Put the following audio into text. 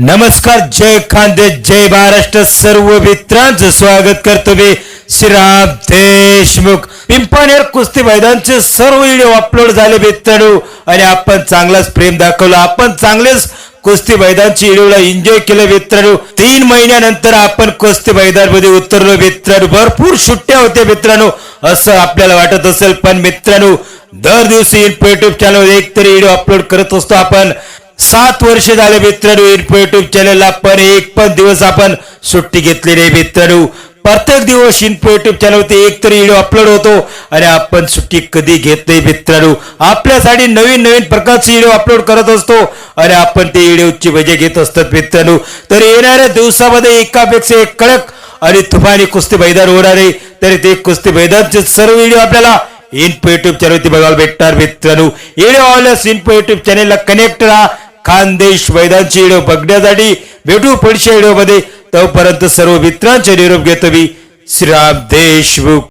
नमस्कार जय खांदे जय महाराष्ट्र सर्व मित्रांचं स्वागत करतो मी श्रीराम देशमुख. पिंपणेर कुस्ती मैदानचे सर्व व्हिडिओ अपलोड झाले मित्रांनो आणि आपण चांगलाच प्रेम दाखवलं. आपण चांगलेच कुस्ती मैदानची व्हिडिओला एन्जॉय केलं मित्रांनो. तीन महिन्यानंतर आपण कुस्ती मैदानमध्ये उतरलो मित्रांनो. भरपूर सुट्ट्या होत्या मित्रांनो असं आपल्याला वाटत असेल. पण मित्रांनो दर दिवशी युट्यूब चॅनल एक तरी व्हिडिओ अपलोड करत असतो आपण. सात वर्ष झाले मित्रांनो युट्यूब चॅनलला पण एक पण दिवस आपण सुट्टी घेतली नाही मित्रांनो. प्रत्येक दिवस युट्यूब चॅनलवरती एक तरी व्हिडिओ अपलोड होतो आणि आपण सुट्टी कधी घेत नाही मित्रांनो. आपल्यासाठी नवीन नवीन प्रकारचे व्हिडिओ अपलोड करत असतो आणि आपण ते व्हिडिओची मजा घेत असतात मित्रांनो. तर येणाऱ्या दिवसामध्ये एकापेक्षा एक कडक आणि तुफानी कुस्ती मैदान होणार आहे. तरी ते कुस्ती मैदानचे सर्व व्हिडिओ आपल्याला इन्फो युट्यूब चॅनलवरती बघायला भेटणार मित्रांनो. व्हिडिओ आवडल्यास इन्फो युट्यूब चॅनलला कनेक्ट राहा. खानदेश मैदानची व्हिडिओ बघण्यासाठी भेटू पुढच्या व्हिडिओमध्ये तोपर्यंत सर्व मित्रांचे निरोप घेतो मी. श्रीराम देशमुख.